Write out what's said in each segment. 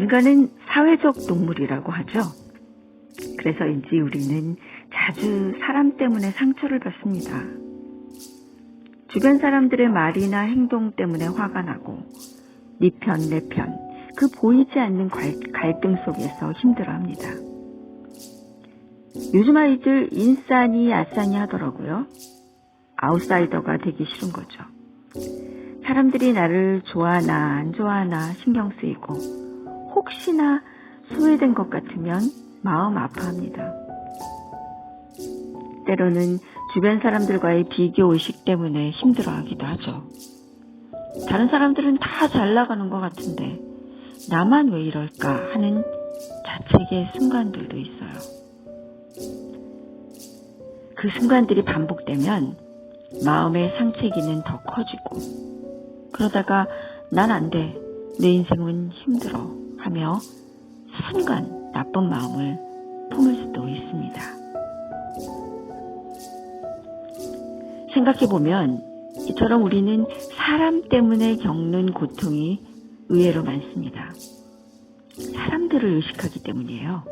인간은 사회적 동물이라고 하죠. 그래서인지 우리는 자주 사람 때문에 상처를 받습니다. 주변 사람들의 말이나 행동 때문에 화가 나고 네 편, 내 편, 그 보이지 않는 갈, 갈등 속에서 힘들어 합니다. 요즘 아이들 인싸니 아싸니 하더라고요. 아웃사이더가 되기 싫은 거죠. 사람들이 나를 좋아하나 안 좋아하나 신경 쓰이고 혹시나 소외된 것 같으면 마음 아파합니다. 때로는 주변 사람들과의 비교 의식 때문에 힘들어하기도 하죠. 다른 사람들은 다 잘 나가는 것 같은데 나만 왜 이럴까 하는 자책의 순간들도 있어요. 그 순간들이 반복되면 마음의 상처기는 더 커지고 그러다가 난 안 돼. 내 인생은 힘들어 하며 순간 나쁜 마음을 품을 수도 있습니다. 생각해보면 이처럼 우리는 사람 때문에 겪는 고통이 의외로 많습니다. 사람들을 의식하기 때문이에요.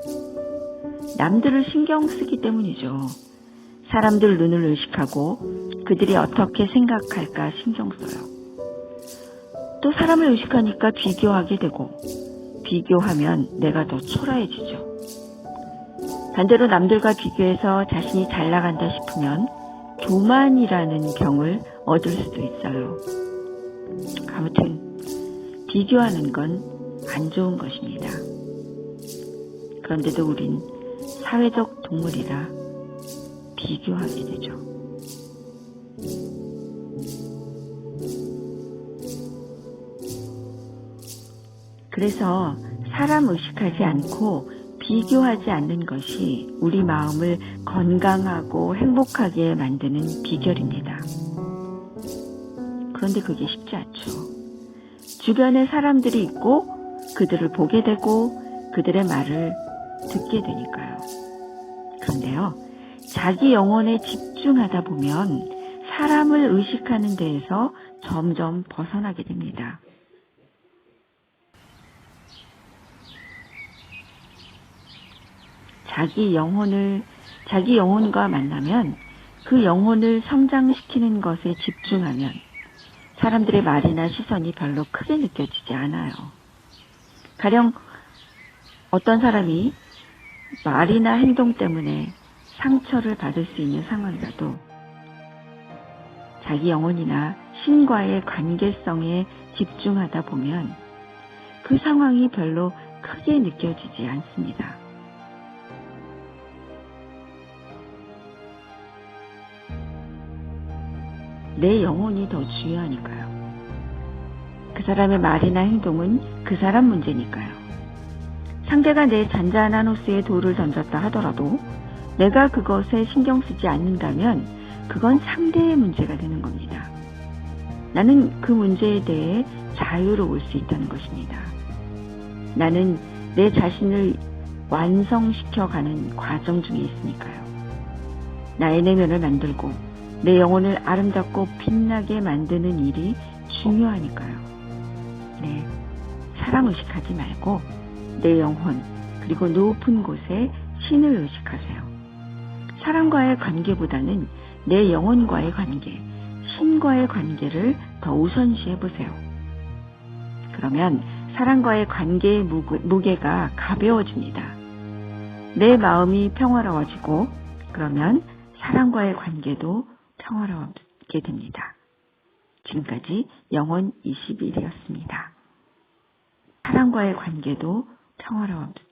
남들을 신경 쓰기 때문이죠. 사람들 눈을 의식하고 그들이 어떻게 생각할까 신경 써요. 또 사람을 의식하니까 비교하게 되고 비교하면 내가 더 초라해지죠. 반대로 남들과 비교해서 자신이 잘 나간다 싶으면 교만이라는 병을 얻을 수도 있어요. 아무튼 비교하는 건 안 좋은 것입니다. 그런데도 우린 사회적 동물이라 비교하게 되죠. 그래서 사람 의식하지 않고 비교하지 않는 것이 우리 마음을 건강하고 행복하게 만드는 비결입니다. 그런데 그게 쉽지 않죠. 주변에 사람들이 있고 그들을 보게 되고 그들의 말을 듣게 되니까요. 그런데요, 자기 영혼에 집중하다 보면 사람을 의식하는 데에서 점점 벗어나게 됩니다. 자기 영혼을, 자기 영혼과 만나면 그 영혼을 성장시키는 것에 집중하면 사람들의 말이나 시선이 별로 크게 느껴지지 않아요. 가령 어떤 사람이 말이나 행동 때문에 상처를 받을 수 있는 상황이라도 자기 영혼이나 신과의 관계성에 집중하다 보면 그 상황이 별로 크게 느껴지지 않습니다. 내 영혼이 더 중요하니까요. 그 사람의 말이나 행동은 그 사람 문제니까요. 상대가 내 잔잔한 호스에 돌을 던졌다 하더라도 내가 그것에 신경 쓰지 않는다면 그건 상대의 문제가 되는 겁니다. 나는 그 문제에 대해 자유로울 수 있다는 것입니다. 나는 내 자신을 완성시켜가는 과정 중에 있으니까요. 나의 내면을 만들고 내 영혼을 아름답고 빛나게 만드는 일이 중요하니까요. 네. 사람 의식하지 말고 내 영혼, 그리고 높은 곳에 신을 의식하세요. 사람과의 관계보다는 내 영혼과의 관계, 신과의 관계를 더 우선시해 보세요. 그러면 사람과의 관계의 무게가 가벼워집니다. 내 마음이 평화로워지고, 그러면 사람과의 관계도 평화로워지게 됩니다. 지금까지 영원 21이었습니다. 사람과의 관계도 평화로워집니다.